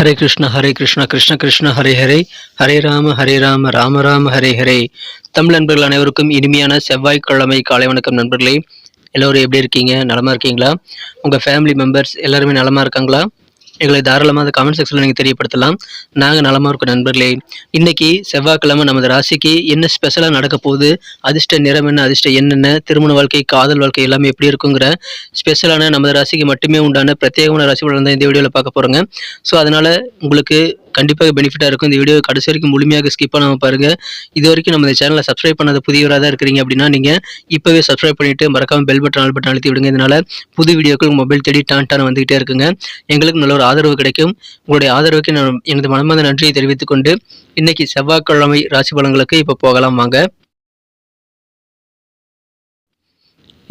ஹரே கிருஷ்ண ஹரே கிருஷ்ண கிருஷ்ண கிருஷ்ண ஹரே ஹரே. ஹரே ராம ஹரே ராம ராம ராம ஹரே ஹரே. தமிழ் நண்பர்கள் அனைவருக்கும் இனிமையான செவ்வாய்க்கிழமை காலை வணக்கம் நண்பர்களே. எல்லோரும் எப்படி இருக்கீங்க? நலமா இருக்கீங்களா? உங்கள் ஃபேமிலி மெம்பர்ஸ் எல்லாருமே நலமா இருக்காங்களா? எங்களை தாராளமாக அந்த கமெண்ட் செக்ஷனில் நீங்கள் தெரியப்படுத்தலாம். நாங்கள் நலமாக இருக்கோம் நண்பர்களே. இன்றைக்கி செவ்வாய்க்கிழமை நமது ராசிக்கு என்ன ஸ்பெஷலாக நடக்க போகுது? அதிர்ஷ்ட நிறம் என்ன அதிர்ஷ்ட என்னென்ன திருமண வாழ்க்கை காதல் வாழ்க்கை எல்லாமே எப்படி இருக்குங்கிற ஸ்பெஷலான நமது ராசிக்கு மட்டுமே உண்டான பிரத்யேகமான ராசி பலன் தான் இந்த வீடியோவில் பார்க்க போகிறோங்க ஸோ அதனால் உங்களுக்கு கண்டிப்பாக பெனிஃபிட்டாக இருக்கும். இந்த வீடியோ கடைசி வரைக்கும் முழுமையாக ஸ்கிப் பண்ணாமல் பாருங்கள் இது வரைக்கும் நம்ம இந்த சேனலை சப்ஸ்கிரைப் பண்ணாத புதியவராக தான் இருக்கிறீங்க அப்படின்னா நீங்கள் இப்போவே சப்ஸ்கிரைப் பண்ணிவிட்டு மறக்காமல் பெல் பட்டன் ஆல் பட்டன் அழுத்தி விடுங்க. இதனால் புது வீடியோக்கள் மொபைல் தேடி டான் டான் வந்துகிட்டே இருக்குங்க. எங்களுக்கு நல்ல ஒரு ஆதரவு கிடைக்கும். உங்களுடைய ஆதரவுக்கு நான் எனது மனமார்ந்த நன்றியை தெரிவித்துக் கொண்டு இன்னைக்கு செவ்வாய்க்கிழமை ராசி பலன்களுக்கு இப்போ போகலாம் வாங்க.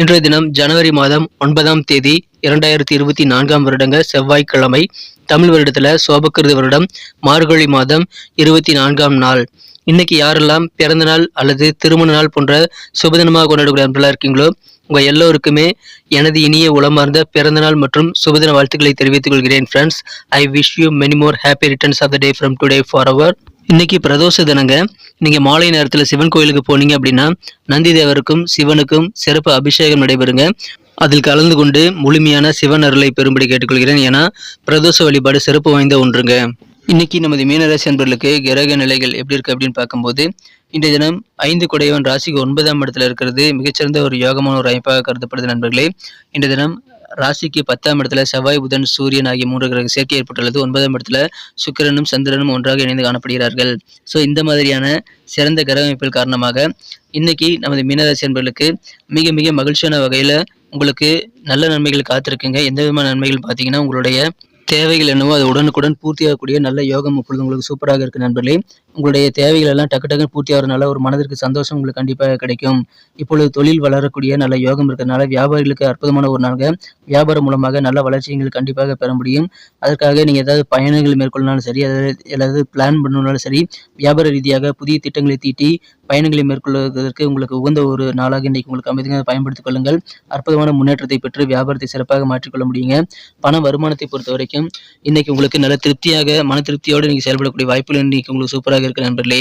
இன்றைய தினம் ஜனவரி மாதம் ஒன்பதாம் தேதி இரண்டாயிரத்தி இருபத்தி நான்காம் வருடங்க செவ்வாய்க்கிழமை. தமிழ் வருடத்துல சோபக்கிருத வருடம் மார்கழி மாதம் இருபத்தி நான்காம் நாள். இன்னைக்கு யாரெல்லாம் பிறந்த நாள் அல்லது திருமண நாள் போன்ற சுபதினமாக கொண்டாடக்கூடிய நண்பர்களாக இருக்கீங்களோ உங்க எல்லோருக்குமே எனது இனிய உளமார்ந்த பிறந்த நாள் மற்றும் சுபதின வாழ்த்துக்களை தெரிவித்துக் கொள்கிறேன் friends I wish you many more happy returns of the day from today for our இன்னைக்கு பிரதோஷ தினங்க. நீங்க மாலை நேரத்துல சிவன் கோயிலுக்கு போனீங்க அப்படின்னா நந்தி தேவருக்கும் சிவனுக்கும் சிறப்பு அபிஷேகம் நடைபெறுங்க. அதில் கலந்து கொண்டு முழுமையான சிவன் அருளை பெரும்படி கேட்டுக்கொள்கிறேன் ஏன்னா பிரதோஷ வழிபாடு சிறப்பு வாய்ந்த ஒன்றுங்க. இன்னைக்கு நமது மீனராசி அன்பர்களுக்கு கிரக நிலைகள் எப்படி இருக்கு அப்படின்னு பார்க்கும்போது இன்றைய தினம் ஐந்து குடையவன் ராசிக்கு ஒன்பதாம் இடத்துல இருக்கிறது. மிகச்சிறந்த ஒரு யோகமான ஒரு அமைப்பாக கருதப்படுது நண்பர்களே. இன்றைய தினம் ராசிக்கு பத்தாம் இடத்துல செவ்வாய் புதன் சூரியன் ஆகிய மூன்று கிரக சேர்க்கை ஏற்பட்டுள்ளது. ஒன்பதாம் இடத்துல சுக்கிரனும் சந்திரனும் ஒன்றாக இணைந்து காணப்படுகிறார்கள். ஸோ இந்த மாதிரியான சிறந்த கிரக அமைப்பில் காரணமாக இன்னைக்கு நமது மீனராசி அன்பர்களுக்கு மிக மிக மகிழ்ச்சியான வகையில் உங்களுக்கு நல்ல நன்மைகள் காத்திருக்குங்க. எந்த விதமான நன்மைகள் பார்த்தீங்கன்னா உங்களுடைய தேவைகள் என்னவோ அது உடனுக்குடன் பூர்த்தியாகக்கூடிய நல்ல யோகம் இப்பொழுது உங்களுக்கு சூப்பராக இருக்குது நண்பர்களே. உங்களுடைய தேவைகள் எல்லாம் டக்கு டக்குன்னு பூர்த்தி ஆகிறதுனால ஒரு மனதிற்கு சந்தோஷம் உங்களுக்கு கண்டிப்பாக கிடைக்கும். இப்பொழுது தொழில் வளரக்கூடிய நல்ல யோகம் இருக்கிறதுனால வியாபாரிகளுக்கு அற்புதமான ஒரு நாளாக வியாபாரம் மூலமாக நல்ல வளர்ச்சிகள் கண்டிப்பாக பெற முடியும். அதற்காக நீங்கள் ஏதாவது பயணங்கள் மேற்கொள்ளாலும் சரி அதாவது ஏதாவது பிளான் பண்ணணும்னாலும் சரி வியாபார ரீதியாக புதிய திட்டங்களை தீட்டி பயணங்களை மேற்கொள்வதற்கு உங்களுக்கு உகந்த ஒரு நாளாக இன்றைக்கு உங்களுக்கு அமைதியாக பயன்படுத்திக் கொள்ளுங்கள். அற்புதமான முன்னேற்றத்தை பெற்று வியாபாரத்தை சிறப்பாக மாற்றிக்கொள்ள முடியுங்க. பண வருமானத்தை பொறுத்த வரைக்கும் இன்றைக்கி உங்களுக்கு நல்ல திருப்தியாக மன திருப்தியோடு நீங்கள் செயல்படக்கூடிய வாய்ப்புகள் இன்னைக்கு உங்களுக்கு சூப்பராக இருக்கு நண்பர்களே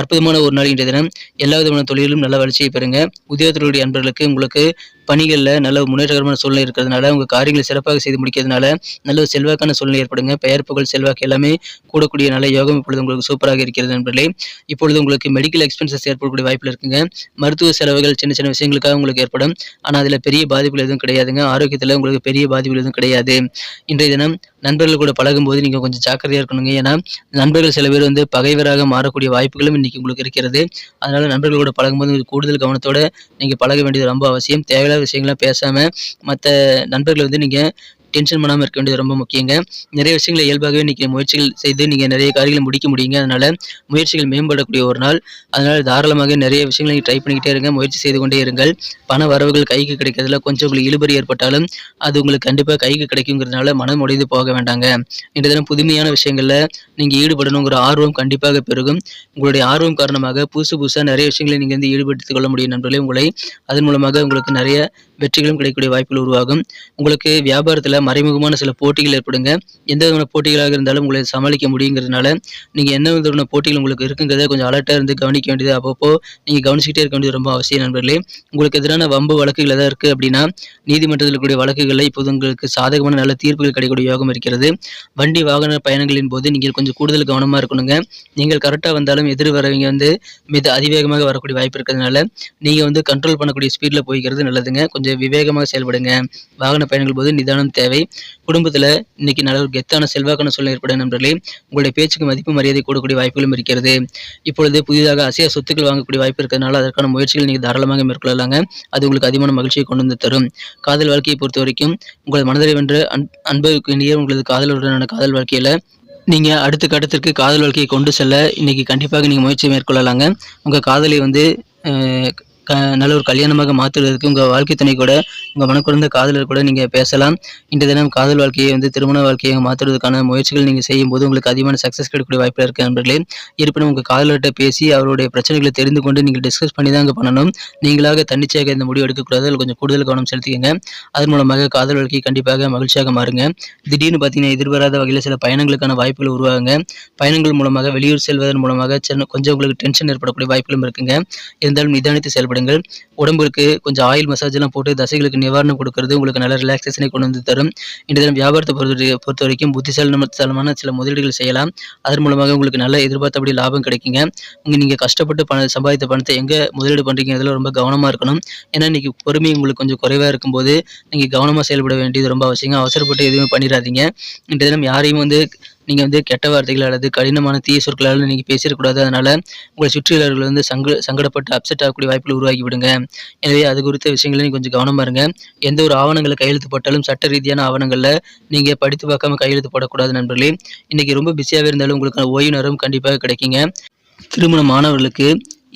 அற்புதமான ஒரு நாள் இன்றைய தினம். எல்லா விதமான தொழிலும் நல்ல வளர்ச்சியை பெறுங்க. உத்தியோகத்தினுடைய நண்பர்களுக்கு உங்களுக்கு பணிகளில் நல்ல முன்னேற்றகரமான சூழ்நிலை இருக்கிறதுனால உங்கள் காரியங்களை சிறப்பாக செய்து முடிக்கிறதுனால நல்ல ஒரு செல்வாக்கான சூழ்நிலை ஏற்படுங்க. பெயர் புகழ் செல்வாக்கு எல்லாமே கூடக்கூடிய நல்ல யோகம் இப்பொழுது உங்களுக்கு சூப்பராக இருக்கிறது நண்பர்களே. இப்பொழுது உங்களுக்கு மெடிக்கல் எக்ஸ்பென்சஸ் ஏற்படக்கூடிய வாய்ப்பில் இருக்குங்க. மருத்துவ செலவுகள் சின்ன சின்ன விஷயங்களுக்காக உங்களுக்கு ஏற்படும். ஆனால் அதில் பெரிய பாதிப்புகள் எதுவும் கிடையாதுங்க. ஆரோக்கியத்தில் உங்களுக்கு பெரிய பாதிப்புகள் எதுவும் கிடையாது. இன்றைய தினம் நண்பர்கள் கூட பழகும்போது நீங்கள் கொஞ்சம் ஜாக்கிரதையாக இருக்கணுங்க. ஏன்னா நண்பர்கள் சில பேர் வந்து பகைவராக மாறக்கூடிய வாய்ப்புகளும் இன்னைக்கு உங்களுக்கு இருக்கிறது. அதனால் நண்பர்கள் கூட பழகும்போது கூடுதல் கவனத்தோட நீங்கள் பழக வேண்டியது ரொம்ப அவசியம். தேவையில்லாத விஷயங்கள்லாம் பேசாமல் மற்ற நண்பர்களை வந்து நீங்கள் டென்ஷன் பண்ணாமல் இருக்க வேண்டியது ரொம்ப முக்கியங்க. நிறைய விஷயங்களை இயல்பாகவே இன்றைக்கி முயற்சிகள் செய்து நீங்கள் நிறைய காரியங்களை முடிக்க முடியுங்க. அதனால் முயற்சிகள் மேம்படக்கூடிய ஒரு நாள். அதனால் தாராளமாக நிறைய விஷயங்களை நீங்கள் ட்ரை பண்ணிக்கிட்டே இருங்க. முயற்சி செய்து கொண்டே இருங்கள். பண வரவுகள் கைக்கு கிடைக்கிறதுல கொஞ்சம் உங்களுக்கு இழுபறி ஏற்பட்டாலும் அது உங்களுக்கு கண்டிப்பாக கைக்கு கிடைக்குங்கிறதுனால மனம் உடைந்து போக வேண்டாங்க. இன்றைய தினம் புதுமையான விஷயங்களில் நீங்கள் ஈடுபடணுங்கிற ஆர்வம் கண்டிப்பாக பெருகும். உங்களுடைய ஆர்வம் காரணமாக புதுசு புதுசாக நிறைய விஷயங்களை நீங்கள் வந்து ஈடுபடுத்திக் கொள்ள முடியும் நண்பர்களே. உங்களை அதன் மூலமாக உங்களுக்கு நிறைய வெற்றிகளும் கிடைக்கக்கூடிய வாய்ப்புகள் உருவாகும். உங்களுக்கு வியாபாரத்தில் மறைமுகமான சில போட்டிகள் ஏற்படுங்க. எந்த விதமான போட்டிகளாக இருந்தாலும் உங்களை சமாளிக்க முடியுங்கிறதுனால நீங்கள் என்ன விதமான போட்டிகள் உங்களுக்கு இருக்குங்கிறத கொஞ்சம் அலர்ட்டாக இருந்து கவனிக்க வேண்டியது. அப்பப்போ நீங்கள் கவனிச்சுக்கிட்டே இருக்க வேண்டியது ரொம்ப அவசியம் நண்பர்களே. உங்களுக்கு எதிரான வம்பு வழக்குகள் எதாவது இருக்குது அப்படின்னா நீதிமன்றத்தில் கூடிய வழக்குகளில் இப்போது உங்களுக்கு சாதகமான நல்ல தீர்ப்புகள் கிடைக்கக்கூடிய யோகம் இருக்கிறது. வண்டி வாகன பயணங்களின் போது நீங்கள் கொஞ்சம் கூடுதல் கவனமாக இருக்கணுங்க. நீங்கள் கரெக்டாக வந்தாலும் எதிர் வரவங்க வந்து மிக அதிவேகமாக வரக்கூடிய வாய்ப்பு இருக்கிறதுனால நீங்கள் வந்து கண்ட்ரோல் பண்ணக்கூடிய ஸ்பீடில் போய்க்கிறது நல்லதுங்க. கொஞ்சம் விவேகமாக செயல்படுங்க. வாகன பயணங்கள் போது நிதானம் தேவை. குடும்பத்தில் இன்னைக்கு நல்ல ஒரு கெத்தான செல்வாக்கான சூழ்நிலை ஏற்படும் நண்பர்களே உங்களுடைய பேச்சுக்கு மதிப்பு மரியாதை கூடக்கூடிய வாய்ப்புகளும் இருக்கிறது. இப்பொழுது புதிதாக அசைய சொத்துக்கள் வாங்கக்கூடிய வாய்ப்பு இருக்கிறதுனால அதற்கான முயற்சிகள் நீங்கள் தாராளமாக மேற்கொள்ளலாங்க. அது உங்களுக்கு அதிகமான மகிழ்ச்சியை கொண்டு வந்து தரும். காதல் வாழ்க்கையை பொறுத்த வரைக்கும் உங்களது மனதில் வென்ற அன் அன்புக்கு இனிய உங்களது காதலுடனான காதல் வாழ்க்கையில் நீங்கள் அடுத்த கட்டத்திற்கு காதல் வாழ்க்கையை கொண்டு செல்ல இன்னைக்கு கண்டிப்பாக நீங்கள் முயற்சி மேற்கொள்ளலாங்க. உங்கள் காதலை வந்து க நல்ல ஒரு கல்யாணமாக மாற்றுவதற்கு உங்கள் வாழ்க்கை துணை கூட உங்கள் மனக்குறந்த காதலர் கூட நீங்கள் பேசலாம். இன்றைய தினம் காதல் வாழ்க்கையை வந்து திருமண வாழ்க்கையை மாற்றுவதற்கான முயற்சிகள் நீங்கள் செய்யும்போது உங்களுக்கு அதிகமான சக்ஸஸ் கிடைக்கக்கூடிய வாய்ப்பில் இருக்குது நண்பர்களே. இருப்பினும் உங்கள் காதலர்கிட்ட பேசி அவருடைய பிரச்சனைகளை தெரிந்து கொண்டு நீங்கள் டிஸ்கஸ் பண்ணி தான் பண்ணணும். நீங்களாக தன்னிச்சையாக இந்த முடிவு எடுக்கக்கூடாது. அதில் கொஞ்சம் கூடுதல் கவனம் செலுத்திக்கங்க. அதன் மூலமாக காதல் வாழ்க்கை கண்டிப்பாக மகிழ்ச்சியாக மாறுங்க. திடீர்னு பார்த்தீங்கன்னா எதிர்பாராத வகையில் சில பயணங்களுக்கான வாய்ப்புகள் உருவாகுங்க. பயணங்கள் மூலமாக வெளியூர் செல்வதன் மூலமாக சின்ன கொஞ்சம் உங்களுக்கு டென்ஷன் ஏற்படக்கூடிய வாய்ப்புகளும் இருக்குங்க. இருந்தாலும் நிதானித்து சாப்பிடுங்கள். உடம்புக்கு கொஞ்சம் ஆயில் மசாஜ் எல்லாம் போட்டு தசைகளுக்கு நிவாரணம் கொடுக்கறது உங்களுக்கு நல்ல ரிலாக்ஸேஷனை கொண்டு வந்து தரும். இன்று தினம் வியாபாரத்தை பொறுத்த பொறுத்த வரைக்கும் புத்திசாலித்தனமான சில முதலீடுகள் செய்யலாம். அதன் மூலமாக உங்களுக்கு நல்ல எதிர்பார்த்தபடி லாபம் கிடைக்குங்க. இங்கே நீங்க கஷ்டப்பட்டு பண சம்பாதித்த பணத்தை எங்க முதலீடு பண்றீங்க ரொம்ப கவனமா இருக்கணும். ஏன்னா இன்னைக்கு பொறுமை உங்களுக்கு கொஞ்சம் குறைவா இருக்கும்போது நீங்கள் கவனமாக செயல்பட வேண்டியது ரொம்ப அவசியம் அவசரப்பட்டு எதுவுமே பண்ணிடாதீங்க. இன்றைய தினம் யாரையும் வந்து நீங்கள் வந்து கெட்ட வார்த்தைகள் அல்லது கடினமான தீய சொற்களால் நீங்கள் பேசிடக்கூடாது. அதனால் உங்களை சுற்றியுள்ளவர்கள் வந்து சங்க சங்கடப்பட்டு அப்செட் ஆகக்கூடிய வாய்ப்புகள் உருவாக்கி விடுங்க எனவே அது குறித்த விஷயங்களை நீங்கள் கொஞ்சம் கவனமா இருங்க. எந்த ஒரு ஆவணங்களை கையெழுத்து போட்டாலும் சட்ட ரீதியான ஆவணங்களில் நீங்கள் படித்து பார்க்காம கையெழுத்து போடக்கூடாது நண்பர்களே. இன்றைக்கி ரொம்ப பிஸியாகவே இருந்தாலும் உங்களுக்கான ஓய்வு நேரம் கண்டிப்பாக கிடைக்குங்க. திருமணம் மாணவர்களுக்கு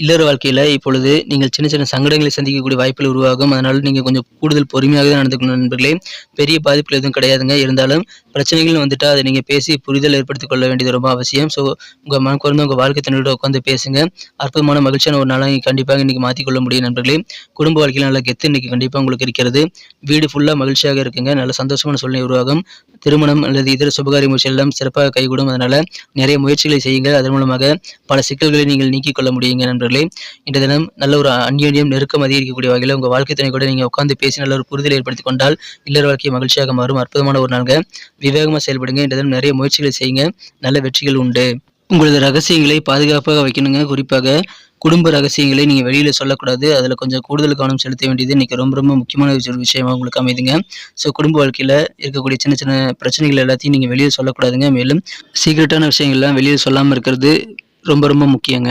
இல்லற வாழ்க்கையில் இப்பொழுது நீங்கள் சின்ன சின்ன சங்கடங்களை சந்திக்கக்கூடிய வாய்ப்புகள் உருவாகும். அதனால் நீங்கள் கொஞ்சம் கூடுதல் பொறுமையாக தான் நடந்துக்கணும் நண்பர்களே. பெரிய பாதிப்புகள் எதுவும் கிடையாதுங்க. இருந்தாலும் பிரச்சனைகள் வந்துட்டால் அதை நீங்கள் பேசி புரிதல் ஏற்படுத்திக் கொள்ள வேண்டியது ரொம்ப அவசியம். ஸோ உங்கள் மன குறைந்த வாழ்க்கை தன்னோட உட்காந்து பேசுங்க. அற்புதமான மகிழ்ச்சியான ஒரு நாளாக கண்டிப்பாக இன்னைக்கு மாற்றிக்கொள்ள முடியும் நண்பர்களே. குடும்ப வாழ்க்கையில் நல்ல கெத்து இன்னைக்கு கண்டிப்பாக உங்களுக்கு இருக்கிறது. வீடு ஃபுல்லாக மகிழ்ச்சியாக இருக்குங்க. நல்ல சந்தோஷமான சூழ்நிலை உருவாகும். திருமணம் அல்லது இதர சுபகாரிய முயற்சிகள் எல்லாம் சிறப்பாக கைகூடும். அதனால் நிறைய முயற்சிகளை செய்யுங்க அதன் மூலமாக பல சிக்கல்களை நீங்கள் நீக்கிக் கொள்ள முடியுங்க நண்பர்கள். இன்றைய தினம் நல்ல ஒரு அந்யோன்யம் நெருக்கம் அதிகரிக்கக்கூடிய வகையில் உங்கள் வாழ்க்கை துணை கூட நீங்கள் உட்காந்து பேசி நல்ல ஒரு புரிதல் ஏற்படுத்தி கொண்டால் இல்லற வாழ்க்கையை மகிழ்ச்சியாக மாறும். அற்புதமான ஒரு நாள்கள் விவேகமாக செயல்படுங்க. இன்றைய தினம் நிறைய முயற்சிகளை செய்யுங்க. நல்ல வெற்றிகள் உண்டு. உங்களது ரகசியங்களை பாதுகாப்பாக வைக்கணுங்க. குறிப்பாக குடும்ப ரகசியங்களை நீங்கள் வெளியில் சொல்லக்கூடாது. அதில் கொஞ்சம் கூடுதல் கவனம் செலுத்த வேண்டியது இன்றைக்கி ரொம்ப ரொம்ப முக்கியமான ஒரு விஷயமா உங்களுக்கு அமைதுங்க. ஸோ குடும்ப வாழ்க்கையில் இருக்கக்கூடிய சின்ன சின்ன பிரச்சனைகள் எல்லாத்தையும் நீங்கள் வெளியே சொல்லக்கூடாதுங்க. மேலும் சீக்ரெட்டான விஷயங்கள்லாம் வெளியே சொல்லாமல் இருக்கிறது ரொம்ப ரொம்ப முக்கியங்க.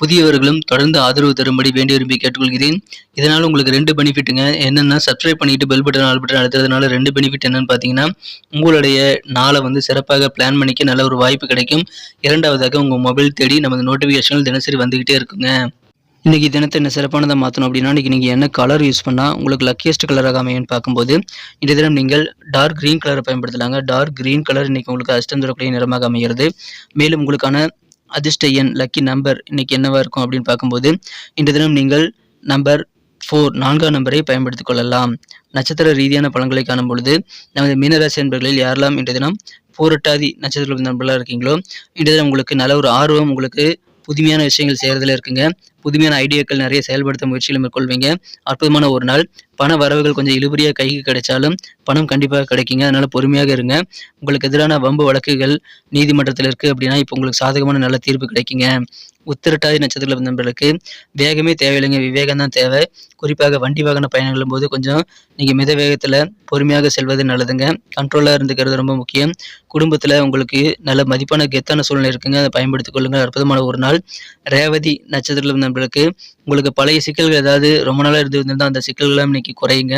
புதியவர்களும் தொடர்ந்து ஆதரவு தரும்படி வேண்டி விரும்பி கேட்டுக்கொள்கிறேன். இதனால் உங்களுக்கு ரெண்டு பெனிஃபிட்டுங்க. என்னென்னா சப்ஸ்கிரைப் பண்ணிட்டு பெல் பட்டன் ஆல் பட்டன் அழுத்துறதுனால ரெண்டு பெனிஃபிட் என்னன்னு பார்த்தீங்கன்னா உங்களுடைய நாளை வந்து சிறப்பாக பிளான் பண்ணிக்க நல்ல ஒரு வாய்ப்பு கிடைக்கும். இரண்டாவதாக உங்கள் மொபைல் தேடி நமது நோட்டிஃபிகேஷன்கள் தினசரி வந்துக்கிட்டே இருக்குங்க. இன்றைக்கி தினத்தை என்ன சிறப்பானதை மாற்றணும் அப்படின்னா இன்றைக்கி நீங்கள் என்ன கலர் யூஸ் பண்ணால் உங்களுக்கு லக்கியஸ்ட் கலராக அமையன்னு பார்க்கும்போது இந்த தினம் நீங்கள் டார்க் க்ரீன் கலரை பயன்படுத்தலாங்க. டார்க் க்ரீன் கலர் இன்றைக்கி உங்களுக்கு அஷ்டம் தரக்கூடிய நிறமாக அமைகிறது. மேலும் உங்களுக்கான அதிர்ஷ்ட எண் லக்கி நம்பர் இன்னைக்கு என்னவா இருக்கும் அப்படின்னு பார்க்கும்போது இன்று தினம் நீங்கள் நம்பர் ஃபோர் நான்காம் நம்பரை பயன்படுத்திக் கொள்ளலாம். நட்சத்திர ரீதியான பலன்களை காணும் பொழுது நமது மீனராசி நண்பர்களில் யாரெல்லாம் இன்றைய தினம் போரட்டாதி நட்சத்திர நண்பர்களாக இருக்கீங்களோ இன்றைய தினம் உங்களுக்கு நல்ல ஒரு ஆர்வம் உங்களுக்கு புதுமையான விஷயங்கள் செய்கிறதுல இருக்குங்க. புதுமையான ஐடியாக்கள் நிறைய செயல்படுத்த முயற்சிகளை மேற்கொள்வீங்க. அற்புதமான ஒரு நாள். பண வரவுகள் கொஞ்சம் இழுபறியாக கைக்கு கிடைச்சாலும் பணம் கண்டிப்பாக கிடைக்குங்க. அதனால பொறுமையாக இருங்க. உங்களுக்கு எதிரான வம்பு வழக்குகள் நீதிமன்றத்தில் இருக்குது அப்படின்னா இப்போ உங்களுக்கு சாதகமான நல்ல தீர்ப்பு கிடைக்குங்க. உத்திரட்டாதி நட்சத்திர நண்பர்களுக்கு வேகமே தேவையில்லைங்க. விவேகம் தான் தேவை. குறிப்பாக வண்டி வாகன பயணங்களும் போது கொஞ்சம் நீங்கள் மித வேகத்தில் பொறுமையாக செல்வது நல்லதுங்க. கண்ட்ரோலாக இருந்துக்கிறது ரொம்ப முக்கியம். குடும்பத்தில் உங்களுக்கு நல்ல மதிப்பான கெத்தான சூழ்நிலை இருக்குங்க. அதை பயன்படுத்திக் கொள்ளுங்கள். அற்புதமான ஒரு நாள். ரேவதி நட்சத்திர நண்பர்களுக்கு உங்களுக்கு பழைய சிக்கல்கள் ஏதாவது ரொம்ப நாளாக இருந்து இருந்தால் அந்த சிக்கல்கள்லாம் இன்னைக்கு குறையுங்க.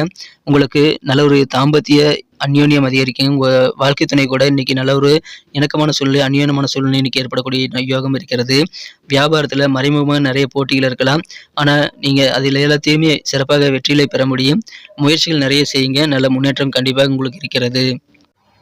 உங்களுக்கு நல்ல ஒரு தாம்பத்திய அந்யோன்யம் அதிகரிக்கும். உங்கள் வாழ்க்கை துணை கூட இன்னைக்கு நல்ல ஒரு இணக்கமான சூழ்நிலை அந்யோன்யமான சூழ்நிலை இன்னைக்கு ஏற்படக்கூடிய யோகம் இருக்கிறது. வியாபாரத்தில் மறைமுகமாக நிறைய போட்டிகள் இருக்கலாம். ஆனால் நீங்கள் அதில் எல்லாத்தையுமே சிறப்பாக வெற்றிகளை பெற முடியும். முயற்சிகள் நிறைய செய்யுங்க. நல்ல முன்னேற்றம் கண்டிப்பாக உங்களுக்கு இருக்கிறது.